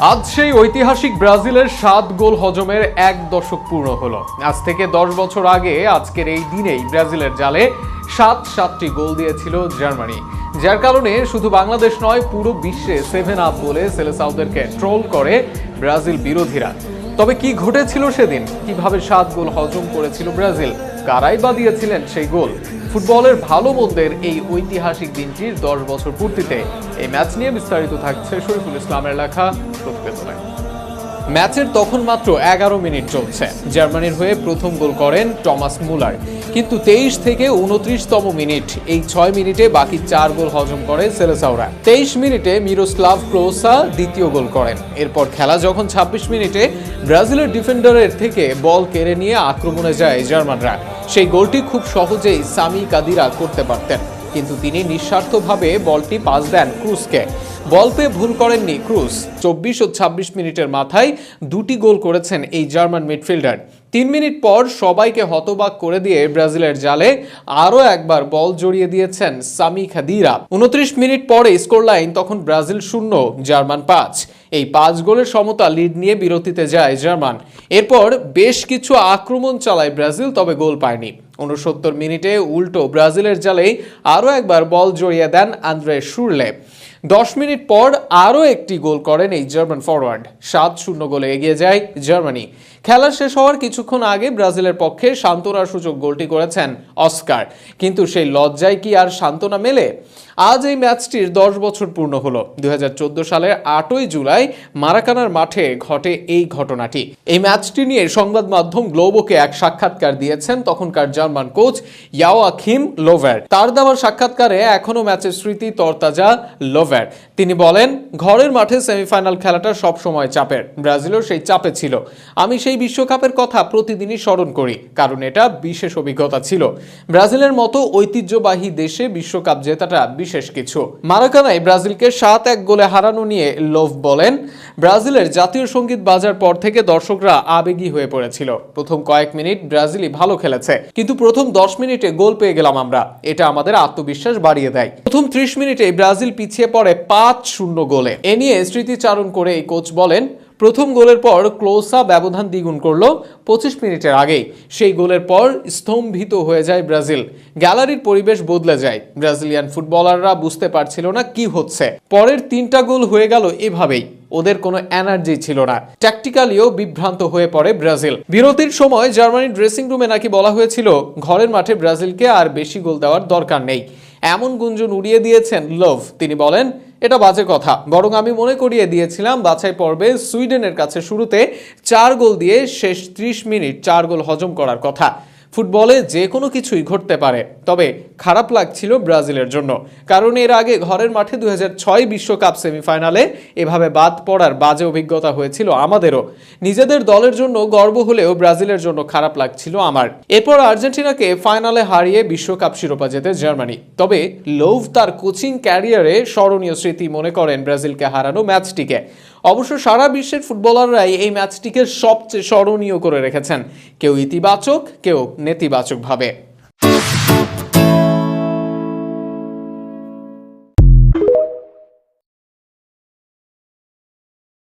আজ সেই ঐতিহাসিক ব্রাজিলের সাত গোল হজমের এক দশক পূর্ণ হলো। আজ থেকে দশ বছর আগে আজকের এই দিনেই ব্রাজিলের জালে সাত সাতটি গোল দিয়েছিল জার্মানি। যার কারণে শুধু বাংলাদেশ নয়, পুরো বিশ্বে সেভেন আপ বলে সেলেসাউদেরকে ট্রোল করে ব্রাজিল বিরোধীরা। তবে কি ঘটেছিল সেদিন? কীভাবে সাত গোল হজম করেছিল ব্রাজিল? কারাই বা দিয়েছিলেন সেই গোল। ফুটবলের ভালো মন্দের এই ঐতিহাসিক দিনটির দশ বছর পূর্তিতে এই ম্যাচ নিয়ে বিস্তারিত থাকছে শরীফুল ইসলামের লেখা প্রতিবেদনে। ম্যাচের তখন মাত্র এগারো মিনিট চলছে। জার্মানির হয়ে প্রথম গোল করেন টমাস মুলার। কিন্তু তেইশ থেকে উনত্রিশতম মিনিট, এই ছয় মিনিটে বাকি চার গোল হজম করে সেলেসাওরা। তেইশ মিনিটে মিরোস্লাভ ক্লোসা দ্বিতীয় গোল করেন। এরপর খেলা যখন ছাব্বিশ মিনিটে ব্রাজিলের ডিফেন্ডারের থেকে বল কেড়ে নিয়ে আক্রমণে যায় জার্মানরা। সেই গোলটি খুব সহজেই সামি কাদিরা করতে পারতেন। কিন্তু তিনি নিঃস্বার্থভাবে বলটি পাস দেন ক্রুজকে। বল পেয়ে ভুল করেননি ক্রুজ। চব্বিশ ও ছাব্বিশ মিনিটের মাথায় দুটি গোল করেছেন এই জার্মান মিডফিল্ডার। তিন মিনিট পর সবাইকে হতবাক করে দিয়ে ব্রাজিলের জালে আরও একবার বল জড়িয়ে দিয়েছেন সামি খাদিরা। উনত্রিশ মিনিট পরে স্কোর লাইন তখন ব্রাজিল শূন্য, জার্মান পাঁচ। এই পাঁচ গোলের সমতা লিড নিয়ে বিরতিতে যায় জার্মান। এরপর বেশ কিছু আক্রমণ চালায় ব্রাজিল, তবে গোল পায়নি। উনসত্তর মিনিটে উল্টো ব্রাজিলের জালেই আরও একবার বল জড়িয়ে দেন আন্দ্রে সুরলে দশ মিনিট পর আরও একটি গোল করেন এই জার্মান ফরওয়ার্ড সাত শূন্য গোলে এগিয়ে যায় জার্মানি। খেলা শেষ হওয়ার কিছুক্ষণ আগে ব্রাজিলের পক্ষে সান্ত্বনার সূচক গোলটি করেছেন অস্কার। কিন্তু সেই লজ্জায় কি আর সান্ত্বনা মেলে? আজ এই ম্যাচটির দশ বছর পূর্ণ হলো। চোদ্দ সালের আটই জুলাই মারাকানার মাঠে ঘটে এই ঘটনাটি। এই ম্যাচটি নিয়ে সংবাদ মাধ্যম গ্লোবোকে এক সাক্ষাৎকার দিয়েছেন তখনকার জার্মান কোচ ইয়াওয়াখিম লোভার। তার দেওয়ার সাক্ষাৎকারে এখনও ম্যাচের স্মৃতি তরতাজা লোভার। তিনি বলেন, ঘরের মাঠে সেমিফাইনাল খেলাটা সব সময় চাপের। ব্রাজিলও সেই চাপে ছিল। আমি সেই বিশ্বকাপের কথা প্রতিদিনই স্মরণ করি, কারণ এটা বিশেষ অভিজ্ঞতা ছিল। ব্রাজিলের মতো ঐতিহ্যবাহী দেশে বিশ্বকাপ জেতাটা বিশেষ কিছু। মারাকানায় ব্রাজিলকে সাত এক গোলে হারানো নিয়ে লোভ বলেন। ব্রাজিলের জাতীয় সংগীত বাজার পর থেকে দর্শকরা আবেগী হয়ে পড়েছিল। প্রথম কয়েক মিনিট ব্রাজিলই ভালো খেলেছে, কিন্তু প্রথম দশ মিনিটে গোল পেয়ে গেলাম আমরা। এটা আমাদের আত্মবিশ্বাস বাড়িয়ে দেয়। প্রথম ত্রিশ মিনিটে ব্রাজিল পিছিয়ে পড়ে পাঁচ শূন্য গোলে। এ নিয়ে স্মৃতিচারণ করে এই কোচ বলেন, প্রথম গোলের পর ক্লোসা ব্যবধান দ্বিগুণ করল পঁচিশ মিনিটের আগেই। সেই গোলের পর স্তম্ভিত হয়ে যায় ব্রাজিল। গ্যালারির পরিবেশ বদলে যায়। ব্রাজিলিয়ান ফুটবলাররা বুঝতে পারছিল না কি হচ্ছে। পরের তিনটা গোল হয়ে গেল এভাবেই। ওদের কোনো এনার্জি ছিল না। ট্যাকটিক্যালিও বিভ্রান্ত হয়ে পড়ে ব্রাজিল। বিরতির সময় জার্মানির ড্রেসিং রুমে নাকি বলা হয়েছিল, ঘরের মাঠে ব্রাজিলকে আর বেশি গোল দেওয়ার দরকার নেই। এমন গুঞ্জন উড়িয়ে দিয়েছেন লভ তিনি বলেন, এটা বাজে কথা। বরং আমি মনে করিয়ে দিয়েছিলাম বাছাই পর্বে সুইডেনের কাছে শুরুতে চার গোল দিয়ে শেষ ত্রিশ মিনিট চার গোল হজম করার কথা। ফুটবলে যে কোনো কিছুই ঘটতে পারে। তবে খারাপ লাগছিল ব্রাজিলের জন্য। কারণ এর আগে ঘরের মাঠে দু ছয় বিশ্বকাপ সেমিফাইনালে এভাবে বাদ পড়ার বাজে অভিজ্ঞতা হয়েছিল আমাদেরও। নিজেদের দলের জন্য গর্ব হলেও ব্রাজিলের জন্য খারাপ লাগছিল আমার। এরপর আর্জেন্টিনাকে ফাইনালে হারিয়ে বিশ্বকাপ শিরোপা জেতে জার্মানি। তবে লোভ তার কোচিং ক্যারিয়ারে স্মরণীয় স্মৃতি মনে করেন ব্রাজিলকে হারানো ম্যাচটিকে। অবশ্য সারা বিশ্বের ফুটবলাররাই এই ম্যাচটিকে সবচেয়ে স্মরণীয় করে রেখেছেন। কেউ ইতিবাচক কেউ নেতিবাচকভাবে।